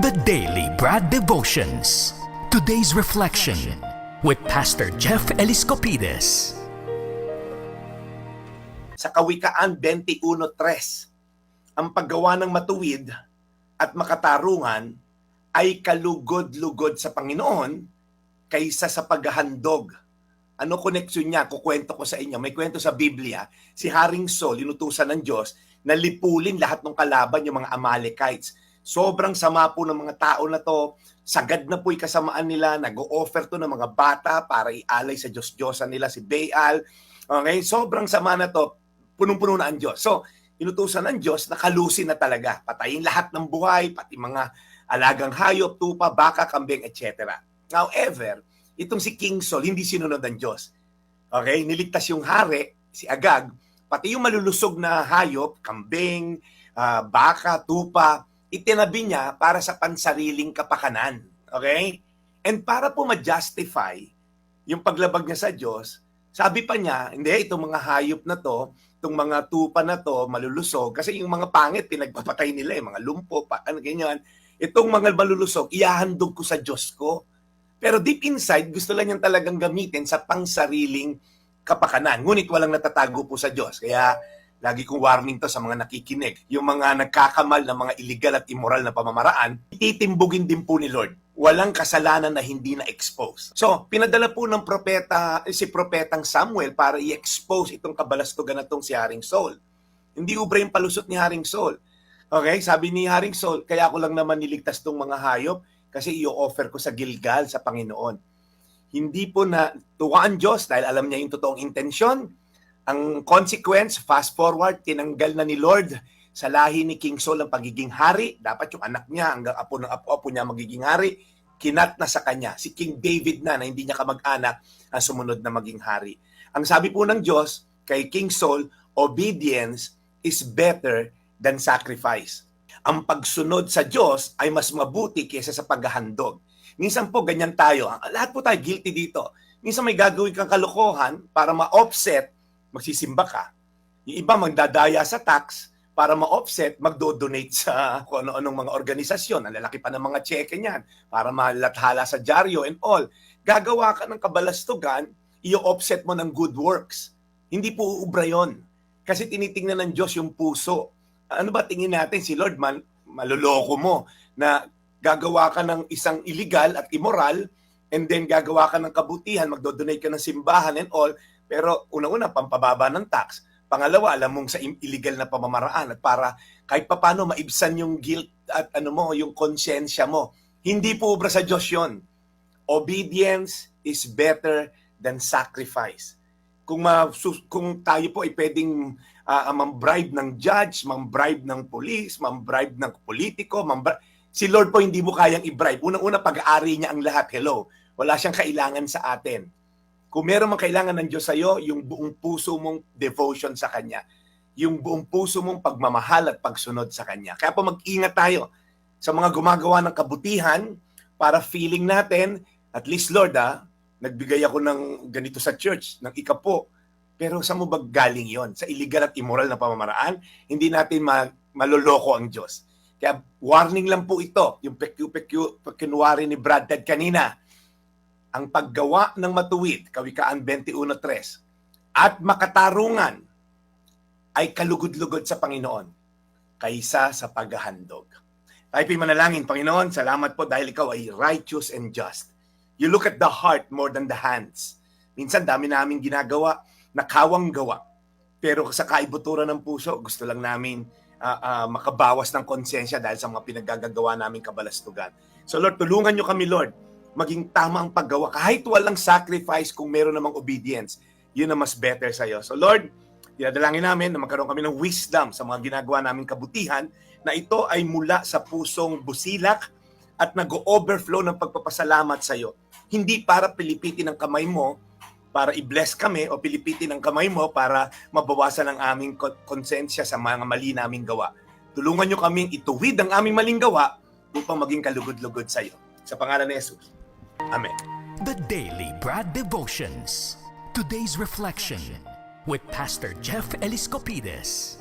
The Daily Brad Devotions. Today's reflection with Pastor Jeff Eliscopides. sa Kawikaan 21.3. Ang paggawa ng matuwid at makatarungan ay kalugod-lugod sa Panginoon kaysa sa paghahandog. Ano koneksyon niya? Kukwento ko sa inyo. May kwento sa Biblia, si Haring Saul, inutusan ng Diyos, na lipulin lahat ng kalaban yung mga Amalekites. Sobrang sama po ng mga tao na to. Sagad na po'y kasamaan nila. Nag-o-offer to ng mga bata para ialay sa Diyos-Diyosan nila si Baal. Okay? Sobrang sama na to punong-puno na ang Diyos. So, inutusan ng Diyos na kalusin na talaga. Patayin lahat ng buhay, pati mga alagang hayop, tupa, baka, kambing, etc. However, itong si King Saul, hindi sinunod ng Diyos. Okay? Niligtas yung hari, si Agag, pati yung malulusog na hayop, kambing, ah, baka, tupa, itinabi niya para sa pansariling kapakanan. Okay? And para po ma-justify yung paglabag niya sa Diyos, sabi pa niya, hindi, itong mga hayop na to, itong mga tupa na to, malulusog, kasi yung mga pangit, pinagpapatay nila, eh, mga lumpo, pa, ano ganyan. Itong mga malulusog, ihahandog ko sa Diyos ko. Pero deep inside, gusto lang niyang talagang gamitin sa pangsariling kapakanan. Ngunit walang natatago po sa Diyos. Kaya lagi kong warning to sa mga nakikinig. Yung mga nagkakamal na mga illegal at immoral na pamamaraan, titimbugin din po ni Lord. Walang kasalanan na hindi na-expose. So, pinadala po ng propeta, eh, si propetang Samuel para i-expose itong kabalastugan na itong si Haring Saul. Hindi ubra yung palusot ni Haring Saul. Okay, sabi ni Haring Saul, kaya ako lang naman niligtas tong mga hayop kasi i-offer ko sa Gilgal sa Panginoon. Hindi po na tuwa ang Diyos dahil alam niya yung totoong intensyon. Ang consequence, fast forward, tinanggal na ni Lord sa lahi ni King Saul ang pagiging hari. Dapat yung anak niya, hanggang apo ng apo-apo niya magiging hari. Kinat na sa kanya. Si King David na, na hindi niya kamag-anak, ang sumunod na maging hari. Ang sabi po ng Diyos kay King Saul, obedience is better than sacrifice. Ang pagsunod sa Diyos ay mas mabuti kaysa sa paghahandog. Minsan po ganyan tayo. Lahat po tayo guilty dito. Minsan may gagawin kang kalokohan para ma-offset, magsisimba ka. Yung iba magdadaya sa tax para ma-offset, magdo-donate sa kung ano-anong mga organisasyon. Ang lalaki pa ng mga cheque niyan para malathala sa dyaryo and all. Gagawa ka ng kabalastugan, i-offset mo ng good works. Hindi po uubra yun. Kasi tinitingnan ng Diyos yung puso. Ano ba tingin natin si Lord man maluloko mo na gagawa ka ng isang illegal at immoral and then gagawa ka ng kabutihan, magdo-donate ka ng simbahan and all, pero una-una pampababa ng tax. Pangalawa, alam mong sa illegal na pamamaraan at para kahit papano maibsan yung guilt at ano mo, yung konsensya mo. Hindi po obra sa Diyos yun. Obedience is better than sacrifice. Kung, ma- kung tayo po ay pwedeng uh, mambribe ng judge, mambribe ng police, mambribe ng politiko, mambri- si Lord po hindi mo kayang i-bribe. Unang-una, pag-aari niya ang lahat. Hello. Wala siyang kailangan sa atin. Kung meron mang kailangan ng Diyos sa iyo, yung buong puso mong devotion sa Kanya. Yung buong puso mong pagmamahal at pagsunod sa Kanya. Kaya po mag-ingat tayo sa mga gumagawa ng kabutihan para feeling natin, at least Lord ah, nagbigay ako ng ganito sa church, ng ikapo. Pero sa mo ba galing yon Sa illegal at immoral na pamamaraan, hindi natin ma- maloloko ang Diyos. Kaya warning lang po ito, yung pekyu-pekyu, kinwari ni Brad Ted kanina, ang paggawa ng matuwid, Kawikaan 21.3, at makatarungan ay kalugod-lugod sa Panginoon kaysa sa paghahandog. Tayo po'y manalangin, Panginoon, salamat po dahil ikaw ay righteous and just. You look at the heart more than the hands. Minsan dami namin ginagawa, nakawang gawa. Pero sa kaibuturan ng puso, gusto lang namin ah, ah, makabawas ng konsensya dahil sa mga pinaggagawa namin kabalastugan. So Lord, tulungan nyo kami, Lord, maging tama ang paggawa. Kahit walang sacrifice kung meron namang obedience, yun ang mas better sa'yo. So Lord, dinadalangin namin na magkaroon kami ng wisdom sa mga ginagawa naming kabutihan na ito ay mula sa pusong busilak at nag-overflow ng pagpapasalamat sa iyo. Hindi para pilipitin ang kamay mo para i-bless kami o pilipitin ang kamay mo para mabawasan ang aming kon- konsensya sa mga mali naming gawa. Tulungan nyo kaming ituwid ang aming maling gawa upang maging kalugod-lugod sa iyo. Sa pangalan ni Jesus. Amen. The Daily Brad Devotions. Today's reflection with Pastor Jeff Eliscopides.